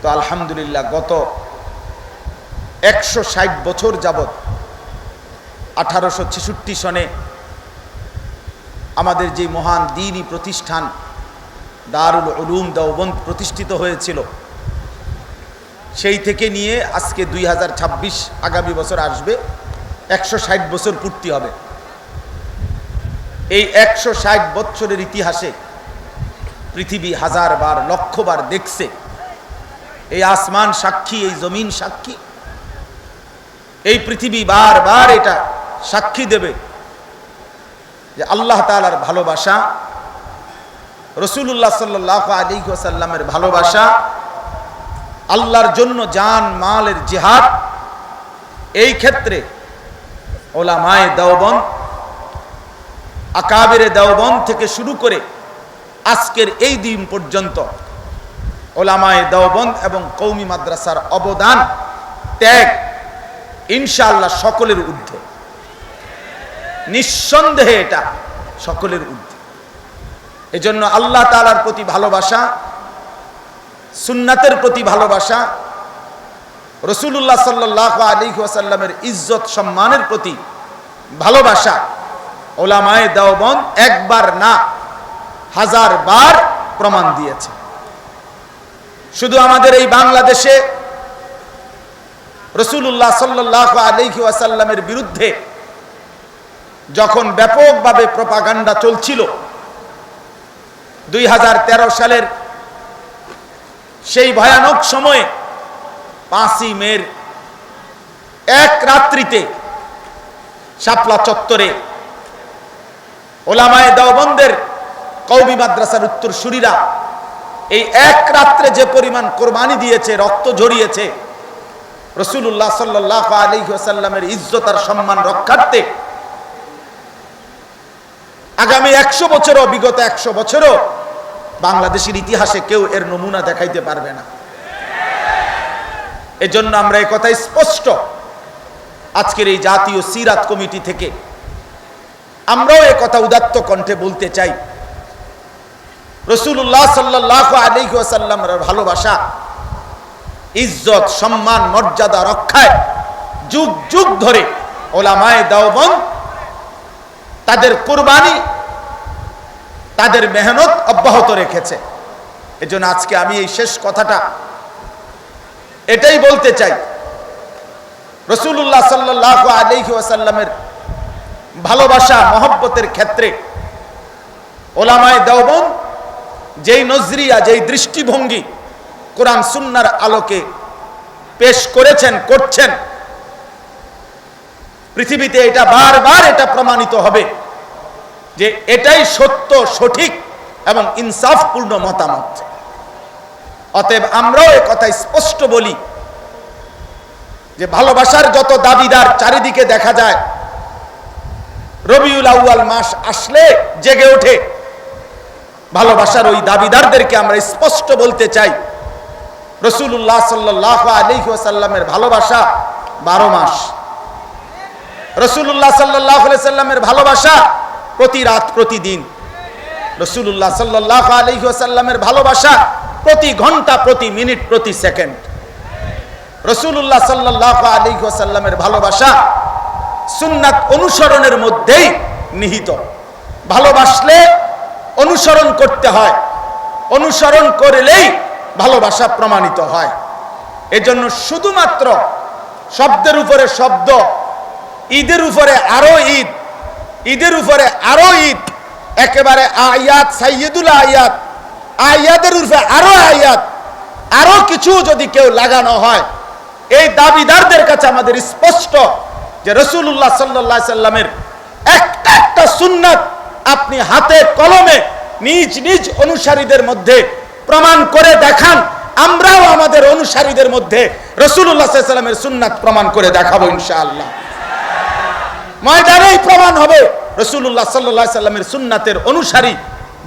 তো আলহামদুলিল্লাহ গত একশো ষাট বছর যাবৎ আঠারোশো ছেষট্টি সনে আমাদের যে মহান দিনই প্রতিষ্ঠান দারুল উলুম দেওবন্দ প্রতিষ্ঠিত হয়েছিল, সেই থেকে নিয়ে আজকে দুই হাজার ছাব্বিশ আগামী বছর আসবে, একশো ষাট বছর পূর্তি হবে। এই একশো ষাট বছরের ইতিহাসে পৃথিবী হাজার বার লক্ষবার দেখছে এই আসমান সাক্ষী, এই জমিন সাক্ষী। এই পৃথিবী বারবার এটা সাক্ষী দেবে যে আল্লাহ তালার ভালোবাসা রসুল্লাহ সাল্লাহ আলী সাল্লামের ভালোবাসা, আল্লাহর জন্য জান, মালের জেহাদ, এই ক্ষেত্রে ওলামায় দেওবন আকাবের দেওবন থেকে শুরু করে আজকের এই দিন পর্যন্ত ওলামায় দেওবন্দ এবং কৌমি মাদ্রাসার অবদান ত্যাগ ইনশাআল্লাহ সকলের ঊর্ধ্বে। নিঃসন্দেহে এটা সকলের ঊর্ধ্বে। এজন্য আল্লাহ তালার প্রতি ভালোবাসা, সুন্নাতের প্রতি ভালোবাসা রসুল্লাহ সাল্লাহ আলী ওয়াসাল্লামের ইজ্জত সম্মানের প্রতি ভালোবাসা ওলামায় দেওবন একবার না হাজার বার প্রমাণ দিয়েছে। শুধু আমাদের এই বাংলাদেশে রসুল্লাহ সাল্লাহ আলহি ওয়াসাল্লামের বিরুদ্ধে যখন ব্যাপকভাবে প্রপাগান্ডা চলছিল, দুই হাজার তেরো সালের সেই ভয়ানক সময়ে পাঁচই মের এক রাত্রিতে শাপলা চত্বরে ওলামায় দেওবন্দের কৌমি মাদ্রাসার উত্তর সুরীরা এই এক রাত্রে যে পরিমাণ কোরবানি দিয়েছে, রক্ত ঝরিয়েছে রসুল্লাহ সাল্লাহ ইজ্জত আর সম্মান রক্ষার্থে আগামী একশো বছরও, বিগত একশো বছরও বাংলাদেশের ইতিহাসে কেউ এর নমুনা দেখাইতে পারবে না। এজন্য আমরা কথাই স্পষ্ট আজকের এই জাতীয় সিরাত কমিটি থেকে আমরাও কথা উদাত্ত কণ্ঠে বলতে চাই। রসুল্লাহ সাল্লাহ আলিহাসাল্লামের ভালোবাসা, ইজ্জত, সম্মান, মর্যাদা রক্ষায় যুগ যুগ ধরে ওলামায় দাওবন তাদের কোরবানি, তাদের মেহনত অব্যাহত রেখেছে। এজন্য আজকে আমি এই শেষ কথাটা এটাই বলতে চাই। রসুল্লাহ সাল্লাহ আলহি ওয়াসাল্লামের ভালোবাসা, মহব্বতের ক্ষেত্রে ওলামায় দেওবন যেই নজরিয়া, যেই দৃষ্টিভঙ্গি কোরআন সুন্নার আলোকে পেশ করেছেন, করছেন, পৃথিবীতে এটা বারবার এটা প্রমাণিত হবে যে এটাই সত্য, সঠিক এবং ইনসাফপূর্ণ মতামত। অতএব আমরাও এ কথা স্পষ্ট বলি যে ভালোবাসার যত দাবিদার চারিদিকে দেখা যায়, রবিউল আউয়াল মাস আসলে জেগে ওঠে। ভালোবাসার ওই দাবিদারদেরকে আমরা স্পষ্ট বলতে চাই। রসুল্লাহ সাল্লাহ আলিহাসাল্লামের ভালোবাসা বারো মাস। রসুল্লাহ সাল্লাহ সাল্লামের ভালোবাসা প্রতি রাত প্রতিদিন। রসুল্লাহ সাল্লাহ আলিহাসাল্লামের ভালোবাসা প্রতি ঘণ্টা, প্রতি মিনিট, প্রতি সেকেন্ড। রসুল্লাহ সাল্লাহ আলিহাসাল্লামের ভালোবাসা সুন্নাত অনুসরণের মধ্যেই নিহিত। ভালোবাসলে অনুসরণ করতে হয়। অনুসরণ করলেই ভালোবাসা প্রমাণিত হয়। এজন্য শুধুমাত্র শব্দের উপরে শব্দ, ঈদের উপরে আরও ঈদ, ঈদের উপরে আরও ঈদ, একেবারে আয়াত সাইয়দুল আয়াত, আয়াতের উপরে আরও আয়াত, আরও কিছু যদি কেউ লাগানো হয়, এই দাবিদারদের কাছে আমাদের স্পষ্ট যে রসুল্লাহ সাল্লাহ সাল্লামের একটা একটা সুন্নাত আপনি হাতে কলমে নিজ নিজ অনুসারীদের মধ্যে প্রমাণ করে দেখান। আমরাও আমাদের অনুসারীদের মধ্যে সাল্লামের সুন্নাত প্রমাণ করে দেখাবো ইনশাআল্লাহ। ময়দানেই প্রমাণ হবে রসুল্লাহ সাল্লাহ সাল্লামের সুন্নাতের অনুসারী,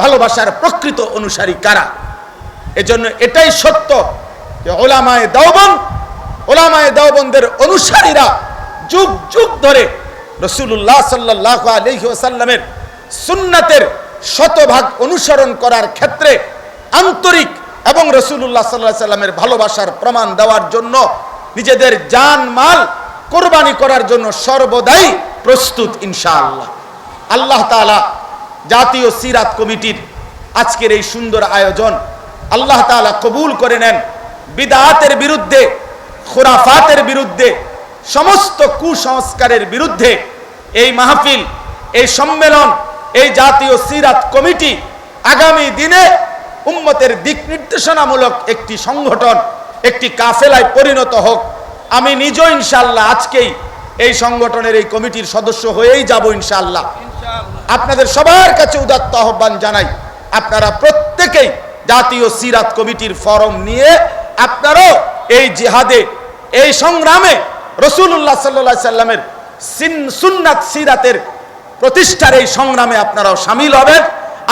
ভালোবাসার প্রকৃত অনুসারী কারা? এজন্য এটাই সত্য যে ওলামায় দাওবন ওলামায় দাওবনদের অনুসারীরা যুগ যুগ ধরে রসুল্লাহ সাল্লাহ আলহিহাসাল্লামের সুন্নাতের শতভাগ অনুসরণ করার ক্ষেত্রে আন্তরিক এবং রসুল্লাহ সাল্লাহ সাল্লামের ভালোবাসার প্রমাণ দেওয়ার জন্য নিজেদের জান মাল কোরবানি করার জন্য সর্বদাই প্রস্তুত, ইনশাআল্লাহ। আল্লাহ তাআলা জাতীয় সিরাত কমিটির আজকের এই সুন্দর আয়োজন আল্লাহ তাআলা কবুল করে নেন। বিদাতের বিরুদ্ধে, খোরাফাতের বিরুদ্ধে, সমস্ত কুসংস্কারের বিরুদ্ধে এই মাহফিল, এই সম্মেলন এই জাতীয় সিরাত কমিটি আগামী দিনে উম্মতের দিক নির্দেশনামূলক একটি সংগঠন একটি কাফেলায় পরিণত হোক। আমি নিজেও ইনশাল্লাহ আজকেই এই সংগঠনের এই কমিটির সদস্য হয়েই যাব ইনশাল্লাহ আপনাদের সবার কাছে উদাত্ত আহ্বান জানাই আপনারা প্রত্যেকেই জাতীয় সিরাত কমিটির ফরম নিয়ে আপনারাও এই জিহাদে এই সংগ্রামে রসুল্লাহ সাল্লা সাল্লামের সিন- সুন্নাত সিরাতের প্রতিষ্ঠার এই সংগ্রামে আপনারাও সামিল হবেন।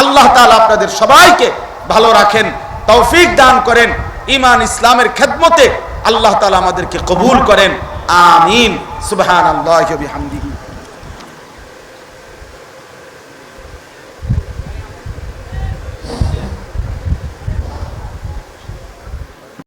আল্লাহ তালা আপনাদের সবাইকে ভালো রাখেন, তৌফিক দান করেন ইমান ইসলামের খেদমতে আল্লাহ তালা আমাদেরকে কবুল করেন। আমিন। সুবাহ